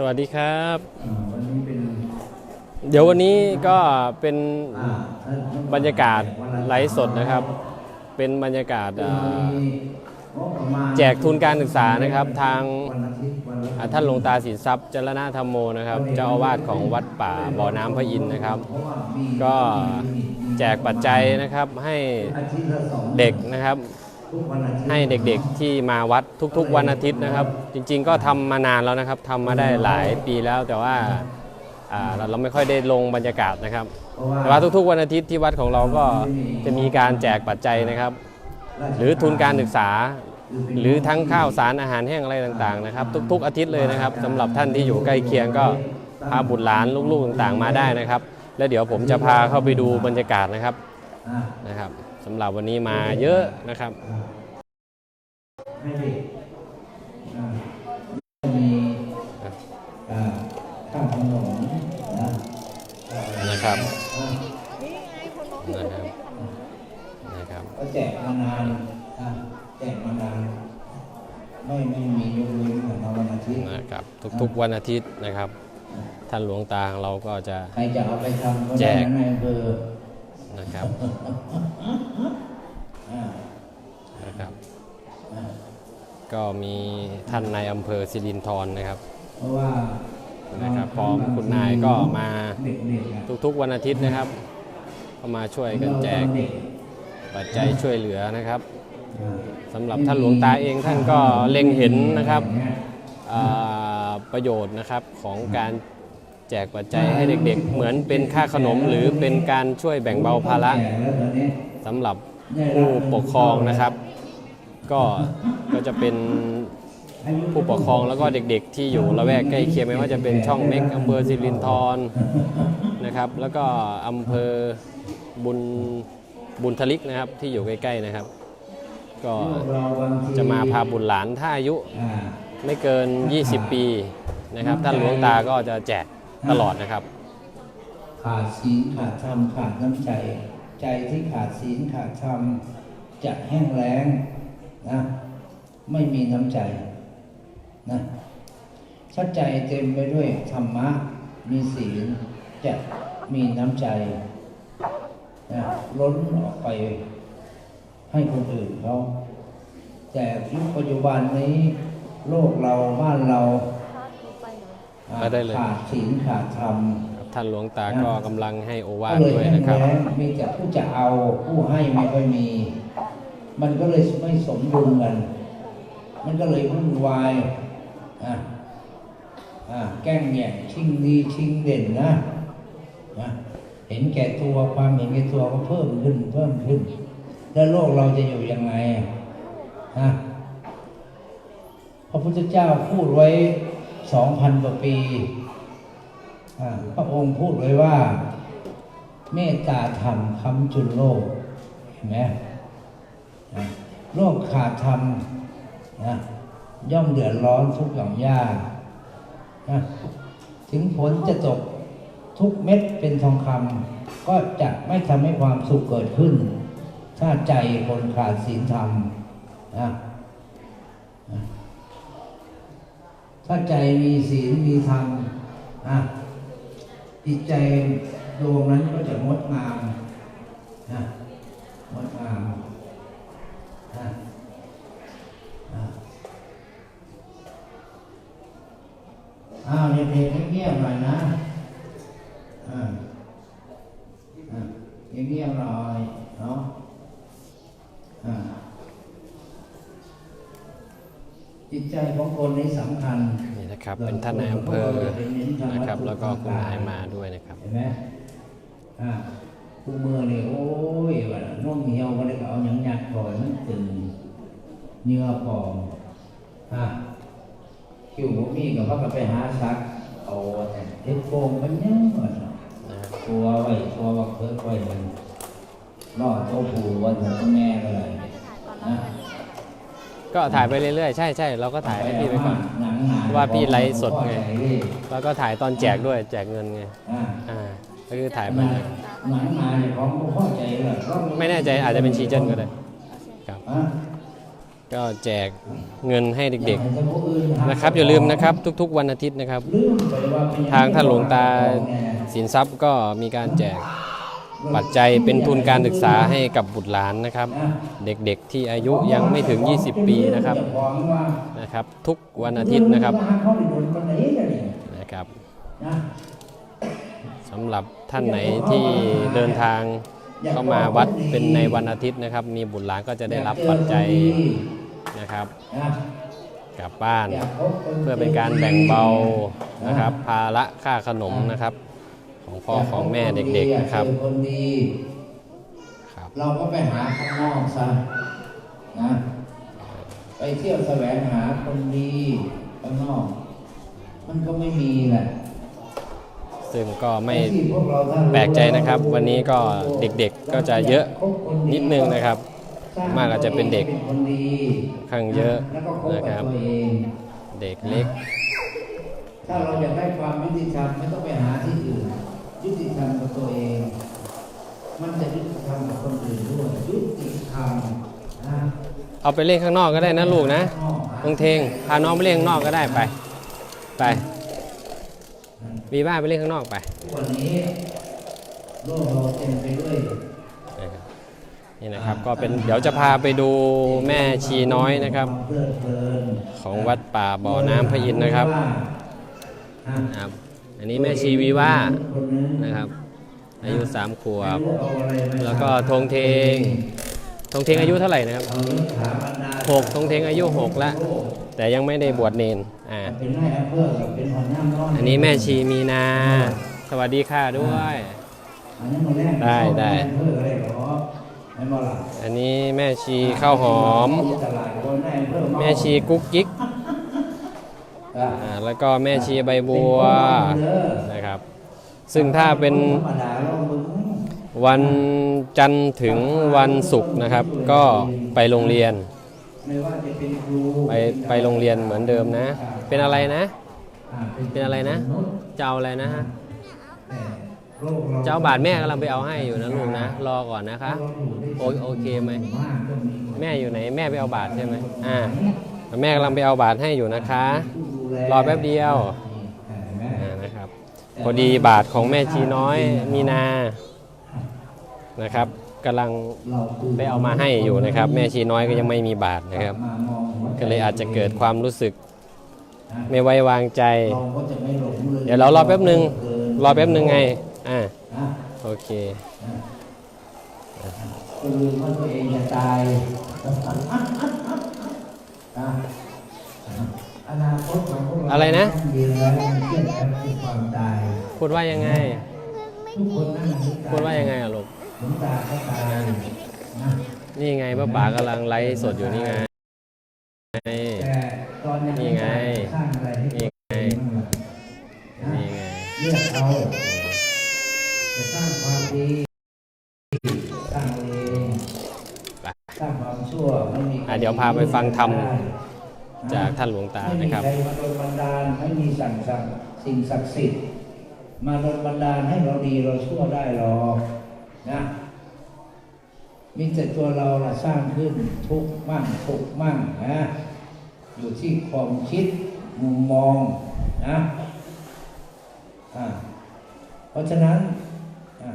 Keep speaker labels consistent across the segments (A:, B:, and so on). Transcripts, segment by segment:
A: สวัสดีครับ
B: อ่าวันนี้เป็น
A: เดี๋ยววันนี้ก็เป็น
B: อ่าท่าน
A: บรรยากาศไลฟ์สดนะครับ เป็นบรรยากาศอ่า
B: งบประมาณ
A: แจกทุนการศึกษานะครับ ทาง
B: วันอาทิตย์วันละ
A: อ่าท่านหลวงตาสินทรัพย์จรณธรรมโมนะครับเจ้าอาวาสของวัดป่าบ่อน้ำพระอินทร์นะครับ
B: เพราะว่ามี
A: ก็แจกปัจจัยนะครับให้
B: อาทิตย์ละสอง
A: เด็กนะครับ
B: ทุกวันอาทิตย์
A: ให้เด็กๆที่มาวัดทุกๆวันอาทิตย์นะครับ จริง ๆ ก็ทำมานานแล้วนะครับทำมาได้หลายปีแล้วแต่ว่าอ่าเราเราไม่ค่อยได้ลงบรรยากาศนะครับ
B: เพราะว่า
A: แต่ว่าทุกๆ วันอาทิตย์ที่วัดของเราก็จะมีการแจกปัจจัยนะครับ หรือทุนการศึกษา หรือทั้งข้าวสารอาหารแห้งอะไรต่างๆนะครับ ทุก ๆ อาทิตย์เลยนะครับสำหรับท่านที่อยู่ใกล้เคียงก็พาบุตรหลานลูกๆต่างๆ มาได้นะครับ แล้วเดี๋ยวผมจะพาเข้าไปดูบรรยากาศนะครับ
B: อ่า
A: นะครับ สำหรับวันนี้มาเยอะนะครับ
B: ให้เด็กอ่ามีอ่าข้าวขนมนะอ่า
A: นะครับ
B: อ่า
A: นะครับนะครับ
B: ก็แจกมานานอะแจกมานานไม่ไม่มียกเว้นของเราวันอาทิตย์
A: นะครับทุกๆวันอาทิตย์นะครับ ท่านหลวงตาของเราก็จะ
B: ใครจะเอาไปทำก็
A: แจ
B: ได้
A: ก
B: นะในอำเภอ
A: นะครับนะครับ ก็มีท่านนายอำเภอสิรินธรนะครับนะครับพร้อมคุณนายก็มาทุกๆวันอาทิตย์นะครับ ก็มาช่วยกันแจกปัจจัยช่วยเหลือนะครับสำหรับท่านหลวงตาเองท่านก็เล็งเห็นนะครับประโยชน์นะครับของการ แจกปัจจัยให้เด็กๆ เหมือนเป็นค่าขนมหรือเป็นการช่วยแบ่งเบาภาระสำหรับผู้ปกครองนะครับ ก็ก็จะเป็นผู้ปกครองแล้วก็เด็กๆ ที่อยู่ละแวกใกล้เคียงไม่ว่าจะเป็นช่องเม็กอำเภอสิรินธรนะครับ แล้วก็อำเภอบุญบุญทลิกนะครับที่อยู่ใกล้ๆนะครับ ก็จะมาพาบุตรหลานถ้าอายุไม่เกิน 20 ปีนะครับท่านหลวงตาก็จะแจก ตลอดนะครับ
B: ขาดศีลขาดธรรมขาดน้ำใจ ใจที่ขาดศีลขาดธรรมจะแห้งแล้งนะไม่มีน้ำใจนะถ้าใจเต็มไปด้วยธรรมะ มีศีลจะมีน้ำใจนะล้นออกไปให้คนอื่นเขา แต่ยุคปัจจุบันนี้ โลกเราบ้านเราอ่า
A: มาได้เลย
B: ขาดศีลขาดธรรม
A: ท่านหลวงตาก็กำลังให้โอวา
B: ก็
A: ท
B: เลย
A: ด้วย
B: แห้ง
A: นะครับ
B: แล้งมีแต่ผู้จะเอาผู้ให้ไม่ค่อยมี มันก็เลยไม่สมดุลกัน มันก็เลยวุ่นวายอะอะแกล้งแย่งชิงดีชิงเด่นนะนะเห็นแก่ตัวความเห็นแก่ตัวก็เพิ่มขึ้นเพิ่มขึ้น แล้วโลกเราจะอยู่ยังไงฮะพระพุทธเจ้าพูดไว้ สองพันกว่าปีพระองค์พูดไว้ว่า เมตตาธรรมคำจุนโลกเห็นไหมโลกขาดธรรมนะย่อมเดือดร้อนทุกข์หย่อมยากนะถึงผลจะตกทุกเม็ดเป็นทองคำก็จะไม่ทำให้ความสุขเกิดขึ้น ถ้าใจคนขาดศีลธรรมนะ ถ้าใจมีศีลมีธรรมอะจิตใจดวงนั้นก็จะงดงามนะงดงามนะนะอ้าวเด็กๆเงียบหน่อยนะอ่าอ่าเงียบหน่อยเนาะอ่าจิตใจของคนนี้สำคัญ
A: นี่นะครับ เป็นท่านนายอำเภอนะครับ แล้วก็คุณนายมาด้วยนะครับ
B: เห็นไหมอ่าคู่มือนี่โอ้ยว่าน้องเหี่ยวก็ได้ก็เอาหยังหยัดก่อนมันตึงเนื้อพองอ่าคิวบ่มีก็เขาก็ไปหาซักเอาแต่เฮ็ดโป่งมันยังว่าเนาะ
A: นะครับ
B: ตัวไว้ตัวบักเพิ่นไว้มันรอดโตผูวันถึงแม่ก็เลยนะ
A: ก็ถ่ายไปเรื่อยๆ ใช่ใช่เราก็ถ่ายให้พี่ไปก่อน
B: หนังหนา
A: ว่าพี่ไลฟ์สดไง
B: พอใจดิ
A: แล้วก็ถ่ายตอนแจกด้วยแจกเงินไง
B: อ่า
A: อ่าก็คือถ่ายไป
B: หนังหนังหนาเนี่ยของบ่พอใจเลย
A: ไม่แน่ใจอาจจะเป็นชีเจนก็ได้ครับ
B: อะ
A: ก็แจกเงินให้เด็กๆนะครับ อย่าลืมนะครับ ทุกๆวันอาทิตย์นะครับ ทางท่านหลวงตาสินทรัพย์ก็มีการแจก ปัจจัยเป็นทุนการศึกษาให้กับบุตรหลานนะครับ เด็กๆที่อายุยังไม่ถึง 20 ปีนะครับนะครับ ทุกวันอาทิตย์นะครับนะครับสำหรับท่านไหนที่เดินทางเข้ามาวัดเป็นในวันอาทิตย์นะครับ มีบุตรหลานก็จะได้รับปัจจัยนะครับกลับบ้าน เพื่อเป็นการแบ่งเบานะครับ ภาระค่าขนมนะครับ ของพ่อของแม่เด็กๆนะครับ
B: เจอคนดี
A: ครับ
B: เราก็ไปหาข้างนอกซะนะไปเที่ยวแสวงหาคนดีข้างนอก มันก็ไม่มีแหละ
A: ซึ่งก็ไม่
B: ที่พวเราท่านรู้
A: แปลกใจนะครับ วันนี้ก็เด็กๆก็จะเยอะนิดนึงนะครับ มากอาจจะเป็นเด็ก
B: ป็นคนดี
A: ข้างเยอะ
B: แล้วก็คบ
A: นะค
B: กั
A: รั
B: บบตัวเอง
A: เด็กเล็ก
B: ถ้าเราอยากได้ความยุติธรรมไม่ต้องไปหาที่อื่น ยุติธรรมกับตัวเอง มันจะยุติธรรมกับคนอื่นด้วยยุติธรรมนะ
A: เอาไปเล่นข้างนอกก็ได้นะลูกนะตรงเทงพาน้องไปเล่นข้างนอกก็ได้ไป ไปวีบ้าไปเล่นข้างนอกไป
B: วันนี้โลกเราเต็มไปด้วย
A: นะครับนี่นะครับก็เป็นเดี๋ยวจะพาไปดูแม่ชีน้อยนะครับ
B: วามเพลิดเพลิน
A: ของวัดป่าบ่อน้ำพระอินทร์นะครับนะครับ อันนี้แม่ชีวีว่า
B: นะ
A: ครับ อายุสามขวบ แล้วก็ธงเทงธงเทงอายุเท่าไหร่นะครับหกธงเทงอายุหกแล้วแต่ยังไม่ได้บวชเนนอ่า
B: อันนี้
A: แม่ชีมีนา สวัสดีค่ะด้วยได้ได้
B: อั
A: นนี้แม่ชีข้าวหอม แม่ชีกุ๊กกิ๊ก แล้วก็แม่ชีใบบัวนะครับ ซึ่งถ้าเป็นวันจันทร์ถึงวันศุกร์นะครับ ก็ไปโรงเรียน
B: ไป
A: ไปโรงเรียนเหมือนเดิมนะ เป็นอะไรนะ เป็นอะไรนะ
B: มษย์
A: จะเอาอะไรนะฮะ
B: เรา
A: เจ้าบาทแม่กำลังไปเอาให้อยู่นะลูกนะ รอก่อนนะคะ โอโอเคไหมแม่อยู่ไหน แม่ไปเอาบาทใช่ไหมอ่าแม่กำลังไปเอาบาทให้อยู่นะคะ รอแป๊บเดียวอ่านะครับพอดีบาทของแม่ชีน้อยมีนานะครับกำลังไปเอามาให้อยู่นะครับ แม่ชีน้อยก็ยังไม่มีบาทนะครับ ก็เลยอาจจะเกิดความรู้สึก ไม่ไว้วางใจ
B: เราก็จะไม่หลงเลย
A: เดี๋ยวเรารอแป๊บหนึ่งรอแป๊บหนึ่งไงอ่า
B: นะ
A: โอเค
B: ก็ลืมว่าตัวเองจะตายนะ อนาคตของพวกเรา
A: อะไรนะ
B: ต้องยืนแล้วมันเครียดกันคือความตาย
A: พูดว่ายังไง
B: ทุกคนนั่งนึกต
A: พูดว่ายังไงอะลูก
B: หลวงตาก็ตายนะ
A: นี่ไงป้าป๋ากำลังไลฟ์สดอยู่นี่ไง
B: แต่ตอนยัง
A: นี่ไง
B: สร้างอะไรให้ตัวเองบ้างล่ะนะ
A: นี่ไง
B: เลือกเอาจะสร้างความดีสร้างเอาเองสร้างความชั่วไม่มีใคร
A: อะเดี๋ยวพาไปฟังธรรม
B: ได้
A: จากท่านหลวงตานะครับ
B: ไม่มีใครมาโดนบันดาลไม่มีสั่งสั่งสิ่งศักดิ์สิทธิ์มาโดนบันดาลให้เราดีเราชั่วได้หรอกนะมีแต่ตัวเราละสร้างขึ้นทุกข์มั่งสุขมั่งนะอยู่ที่ความคิดมุมมองนะอ่าเพราะฉะนั้นอ่า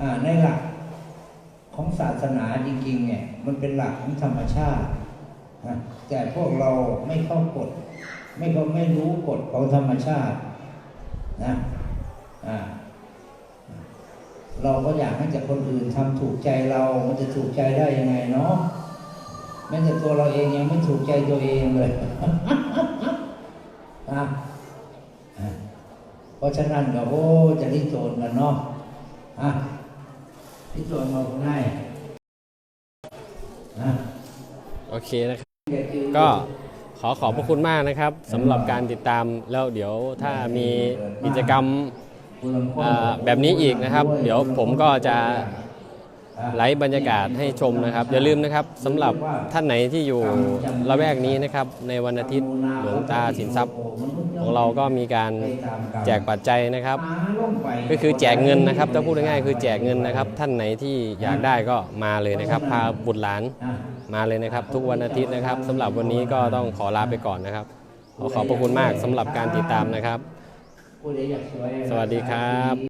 B: อ่าในหลักของศาสนาจริงๆเนี่ยมันเป็นหลักของธรรมชาตินะ แต่พวกเราไม่เข้ากฎไม่ก็ไม่รู้กฎของธรรมชาตินะอ่าเราก็อยากให้จากคนอื่นทำถูกใจเรา มันจะถูกใจได้ยังไงเนาะแม้แต่ตัวเราเองยังไม่ถูกใจตัวเองเลยนะเพราะฉะนั้นก็โอ้จะรีบโจรกันเนาะอะรีบโจรมาคนได้อะ
A: โอเคนะครับ ก็ขอขอบพระคุณมากนะครับสำหรับการติดตามแล้วเดี๋ยวถ้ามีกิจกรรมแบบนี้อีกนะครับ เดี๋ยวผมก็จะไลฟ์บรรยากาศให้ชมนะครับ อย่าลืมนะครับสำหรับท่านไหนที่อยู่ละแวกนี้นะครับ ในวันอาทิตย์หลวงตาสินทรัพย์ ของเราก็มีการแจกปัจจัยนะครับ ก็คือแจกเงินนะครับถ้าพูดง่ายๆคือแจกเงินนะครับ ท่านไหนที่อยากได้ก็มาเลยนะครับ พาบุตรหลาน มาเลยนะครับ ทุกวันอาทิตย์นะครับสำหรับวันนี้ก็ต้องขอลาไปก่อนนะครับ ขอขอบพระคุณมากสำหรับการติดตามนะครับ สวัสดีครับ